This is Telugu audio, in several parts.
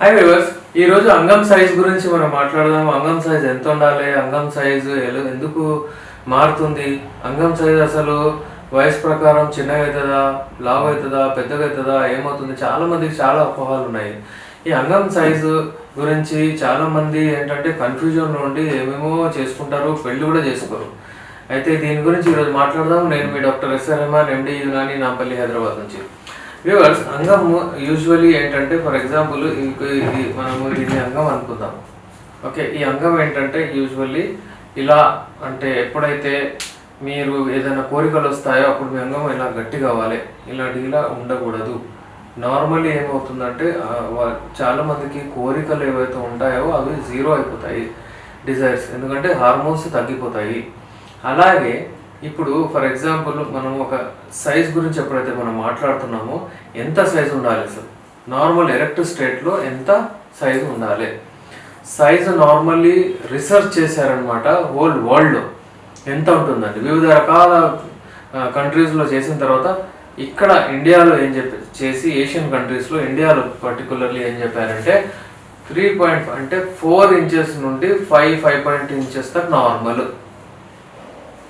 హాయ్ వ్యూవర్స్ ఈరోజు అంగం సైజ్ గురించి మనం మాట్లాడదాం అంగం సైజ్ ఎంత ఉండాలి? అంగం సైజు ఎలు- ఎందుకు మారుతుంది? అంగం సైజ్ అసలు వయసు ప్రకారం చిన్నగా అవుతుందా లావ్ అవుతుందా పెద్దగా అవుతుందా ఏమవుతుంది? చాలా మందికి చాలా అపోహలు ఉన్నాయి. ఈ అంగం సైజు గురించి చాలామంది ఏంటంటే కన్ఫ్యూజన్లో ఉండి ఏమేమో చేసుకుంటారు పెళ్ళి కూడా చేసుకోరు. అయితే దీని గురించి ఈరోజు మాట్లాడదాం నేను మీ doctor SR Rehman MD Unani Nampally Hyderabad నుంచి. వ్యూవర్స్ అంగం యూజువలీ ఏంటంటే ఫర్ ఎగ్జాంపుల్ ఇది మనము ఇది అంగం అనుకుందాం. ఓకే ఈ అంగం ఏంటంటే యూజువల్లీ ఇలా అంటే ఎప్పుడైతే మీరు ఏదైనా కోరికలు వస్తాయో అప్పుడు మీ అంగం ఇలా గట్టి కావాలి ఇలాంటి ఇలా ఉండకూడదు. నార్మల్లీ ఏమవుతుందంటే చాలా మందికి కోరికలు ఏవైతే ఉంటాయో అవి జీరో అయిపోతాయి. డిజైర్స్ ఎందుకంటే హార్మోన్స్ తగ్గిపోతాయి. అలాగే ఇప్పుడు ఫర్ ఎగ్జాంపుల్ మనం ఒక సైజ్ గురించి ఎప్పుడైతే మనం మాట్లాడుతున్నామో ఎంత సైజ్ ఉండాలి అసలు నార్మల్ ఎరెక్ట్ స్టేట్లో ఎంత సైజు ఉండాలి? సైజు నార్మల్లీ రీసెర్చ్ చేశారనమాట హోల్ వరల్డ్లో ఎంత ఉంటుందండి? వివిధ రకాల కంట్రీస్లో చేసిన తర్వాత ఇక్కడ ఇండియాలో ఏం చెప్పి చేసి ఏషియన్ కంట్రీస్లో ఇండియాలో పర్టికులర్లీ ఏం చెప్పారంటే త్రీ పాయింట్ అంటే ఫోర్ ఇంచెస్ నుండి ఫైవ్ ఫైవ్ పాయింట్ ఇంచెస్ దాకా normal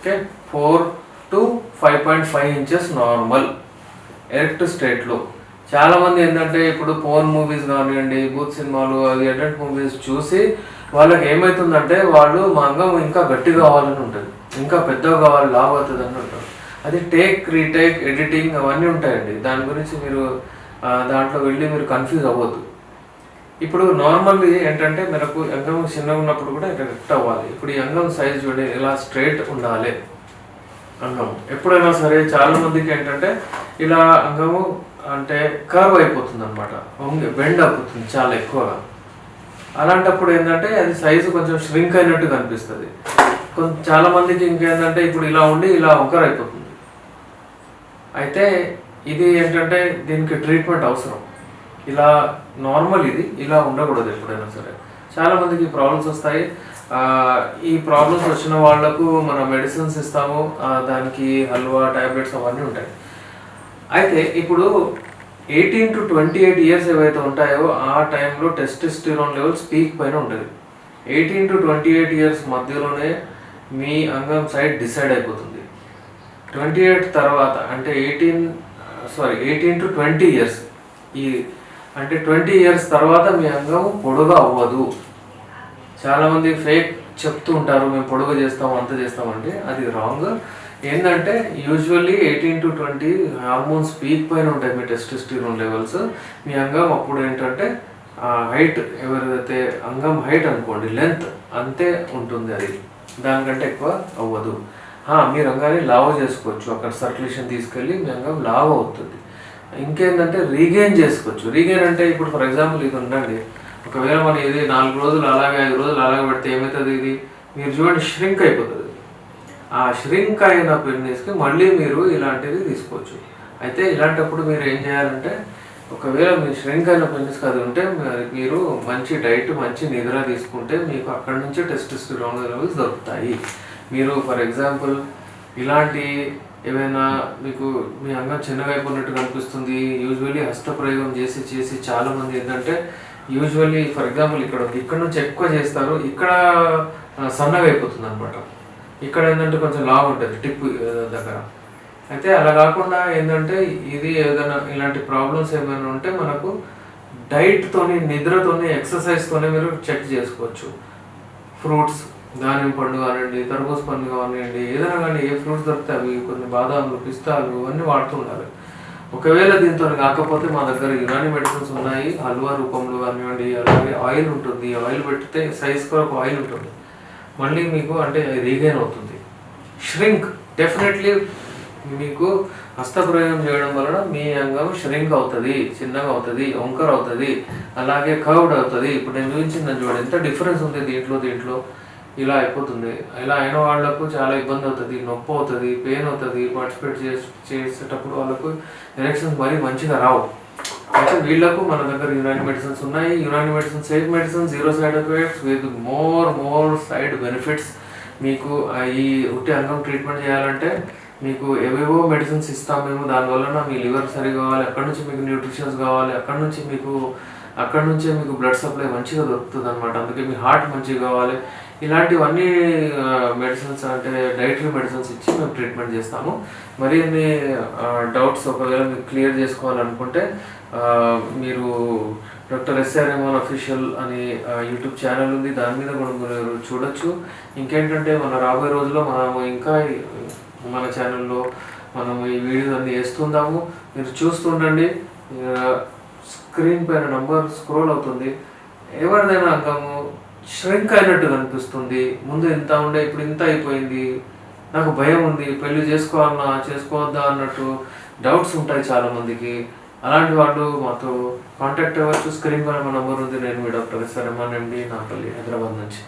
okay? Four to five point five inches normal. Erect స్టేట్లో. చాలామంది ఏంటంటే ఇప్పుడు ఫోన్ మూవీస్ కానివ్వండి బూత్ సినిమాలు అది ఎడెంట్ మూవీస్ చూసి వాళ్ళకి ఏమవుతుందంటే వాళ్ళు మా అంగం ఇంకా గట్టి కావాలని ఉంటుంది. ఇంకా పెద్దగా కావాలి లాభ అవుతుంది అని ఉంటారు అది టేక్ రీటేక్ ఎడిటింగ్ అవన్నీ ఉంటాయండి. దాని గురించి మీరు దాంట్లో వెళ్ళి మీరు కన్ఫ్యూజ్ అవ్వద్దు. ఇప్పుడు నార్మల్లీ ఏంటంటే మనకు అంగం చిన్నగా ఉన్నప్పుడు కూడా కరెక్ట్ అవ్వాలి. ఇప్పుడు ఈ అంగం సైజ్ చూడండి ఇలా స్ట్రైట్ ఉండాలి. అంగం ఎప్పుడైనా సరే చాలా మందికి ఏంటంటే ఇలా అంగము అంటే కర్వ్ అయిపోతుంది అనమాట బెండ్ అవుతుంది చాలా ఎక్కువగా. అలాంటప్పుడు ఏంటంటే అది సైజు కొంచెం ష్రింక్ అయినట్టు కనిపిస్తుంది. కొంచెం చాలా మందికి ఇంకేంటంటే ఇప్పుడు ఇలా ఉండి ఇలా వంకర అయిపోతుంది అయితే ఇది ఏంటంటే దీనికి ట్రీట్మెంట్ అవసరం. ఇలా నార్మల్ ఇది ఇలా ఉండకూడదు ఎప్పుడైనా సరే. చాలా మందికి ప్రాబ్లమ్స్ వస్తాయి. ఈ ప్రాబ్లమ్స్ వచ్చిన వాళ్ళకు మన మెడిసిన్స్ ఇస్తాము దానికి హల్వా టాబ్లెట్స్ అవన్నీ ఉంటాయి. అయితే ఇప్పుడు eighteen to twenty eight years ఏవైతే ఉంటాయో ఆ టైంలో టెస్టిస్టిరాన్ లెవెల్స్ పీక్ పైన ఉంటుంది eighteen to twenty eight years మధ్యలోనే మీ అంగం సైడ్ డిసైడ్ అయిపోతుంది. ట్వంటీ ఎయిట్ తర్వాత అంటే eighteen sorry eighteen to twenty years ఈ అంటే ట్వంటీ ఇయర్స్ తర్వాత మీ అంగం పొడుగు అవ్వదు. చాలామంది ఫేక్ చెప్తూ ఉంటారు మేము పొడుగు చేస్తాం అంత చేస్తాం అంటే అది రాంగ్. ఏంటంటే usually eighteen to twenty hormones peak పైన ఉంటాయి మీ టెస్టిస్టిరోన్ లెవెల్స్. మీ అంగం అప్పుడు ఏంటంటే హైట్ ఎవరైతే అంగం హైట్ అనుకోండి లెంత్ అంతే ఉంటుంది అది. దానికంటే ఎక్కువ అవ్వదు. మీరు అంగాన్ని లావ్ చేసుకోవచ్చు. అక్కడ సర్క్యులేషన్ తీసుకెళ్ళి మీ అంగం లావ్ అవుతుంది. ఇంకేంటంటే రీగెయిన్ చేసుకోవచ్చు. రీగెయిన్ అంటే ఇప్పుడు ఫర్ ఎగ్జాంపుల్ ఇది ఉండండి ఒకవేళ మనం ఇది నాలుగు రోజులు అలాగే ఐదు రోజులు అలాగే పెడితే ఏమవుతుంది ఇది? మీరు చూడండి ష్రింక్ అయిపోతుంది. ఆ ష్రింక్ అయిన పెన్నిస్కి మళ్ళీ మీరు ఇలాంటిది తీసుకోవచ్చు. అయితే ఇలాంటప్పుడు మీరు ఏం చేయాలంటే ఒకవేళ మీ ష్రింక్ అయిన పెన్నిస్ అది ఉంటే మరి మీరు మంచి డైట్ మంచి నిద్ర తీసుకుంటే మీకు అక్కడ నుంచి టెస్టిస్టిరాన్ లెవెల్స్ దొరుకుతాయి. మీరు ఫర్ ఎగ్జాంపుల్ ఇలాంటి ఏమైనా మీకు మీ అంగం చిన్నగా అయిపోయినట్టు కనిపిస్తుంది యూజువల్లీ హస్తప్రయోగం చేసి చేసి చాలామంది ఏంటంటే యూజువల్లీ ఫర్ ఎగ్జాంపుల్ ఇక్కడ ఉంది. ఇక్కడ నుంచి ఎక్కువ చేస్తారు ఇక్కడ సన్నగా అయిపోతుంది అనమాట ఇక్కడ ఏంటంటే కొంచెం లావు ఉంటుంది టిప్ దగ్గర అయితే అలా కాకుండా ఏంటంటే ఇది ఏదైనా ఇలాంటి ప్రాబ్లమ్స్ ఏమైనా ఉంటే మనకు డైట్తోని నిద్రతోని ఎక్సర్సైజ్తోనే మీరు చెక్ చేసుకోవచ్చు ఫ్రూట్స్ దానిమ్మ పండు కానివ్వండి తర్బూజ్ పండు కానివ్వండి ఏదైనా కానీ ఏ ఫ్రూట్స్ దొరికితే అవి కొన్ని బాదాములు పిస్తాలు అన్నీ వాడుతూ ఉండాలి. ఒకవేళ దీంతో కాకపోతే మా దగ్గర యునాని మెడిసిన్స్ ఉన్నాయి హల్వా రూపంలో కానివ్వండి అలాగే ఆయిల్ ఉంటుంది. ఆయిల్ పెడితే సైజ్ కొరకు ఆయిల్ ఉంటుంది. మళ్ళీ మీకు అంటే రీగైన్ అవుతుంది. ష్రింక్ డెఫినెట్లీ మీకు హస్తప్రయోగం చేయడం వలన మీ అంగం ష్రింక్ అవుతుంది చిన్నగా అవుతుంది వంకర్ అవుతుంది అలాగే కర్వ్డ్ అవుతుంది. ఇప్పుడు నేను చూపించిందని చూడండి ఎంత డిఫరెన్స్ ఉంది దీంట్లో దీంట్లో. ఇలా అయిపోతుంది. ఇలా అయిన వాళ్ళకు చాలా ఇబ్బంది అవుతుంది నొప్పి అవుతుంది పెయిన్ అవుతుంది. పార్టిసిపేట్ చేసి చేసేటప్పుడు వాళ్ళకు ఎలక్షన్స్ మరీ మంచిగా రావు. అయితే వీళ్ళకు మన దగ్గర యునాని మెడిసిన్స్ ఉన్నాయి. Unani medicines safe medicines zero side effects with more more side benefits మీకు ఈ ఉట్టి అంగం ట్రీట్మెంట్ చేయాలంటే మీకు ఏవేవో మెడిసిన్స్ ఇస్తాం మేము. దానివల్ల మీ లివర్ సరి కావాలి. అక్కడ నుంచి మీకు న్యూట్రిషన్స్ కావాలి. అక్కడ నుంచి మీకు అక్కడ నుంచే మీకు బ్లడ్ సప్లై మంచిగా దొరుకుతుంది అనమాట అందుకే మీ హార్ట్ మంచిగా కావాలి. ఇలాంటివన్నీ మెడిసిన్స్ అంటే డైటరీ మెడిసిన్స్ ఇచ్చి మేము ట్రీట్మెంట్ చేస్తాము. మరి మీ డౌట్స్ ఒకవేళ మీకు క్లియర్ చేసుకోవాలనుకుంటే మీరు డాక్టర్ ఎస్ఆర్ అఫీషియల్ అని యూట్యూబ్ ఛానల్ ఉంది. దాని మీద కూడా మీరు చూడొచ్చు. ఇంకేంటంటే మన రాబోయే రోజుల్లో మనము ఇంకా మన ఛానల్లో మనం ఈ వీడియోస్ అన్ని వేస్తుందాము మీరు చూస్తుండండి స్క్రీన్ పైన నంబర్ స్క్రోల్ అవుతుంది. ఎవరిదైనా అంగము ష్రింక్ అయినట్టు కనిపిస్తుంది. ముందు ఇంత ఉండే ఇప్పుడు ఇంత అయిపోయింది. నాకు భయం ఉంది. పెళ్ళి చేసుకోవాలన్నా చేసుకోవద్దా అన్నట్టు డౌట్స్ ఉంటాయి చాలామందికి. అలాంటి వాళ్ళు మాతో కాంటాక్ట్ అవ్వచ్చు. స్క్రీన్ పైన మా నంబర్ ఉంది. నేను మీ doctor SR MD Nampally Hyderabad నుంచి.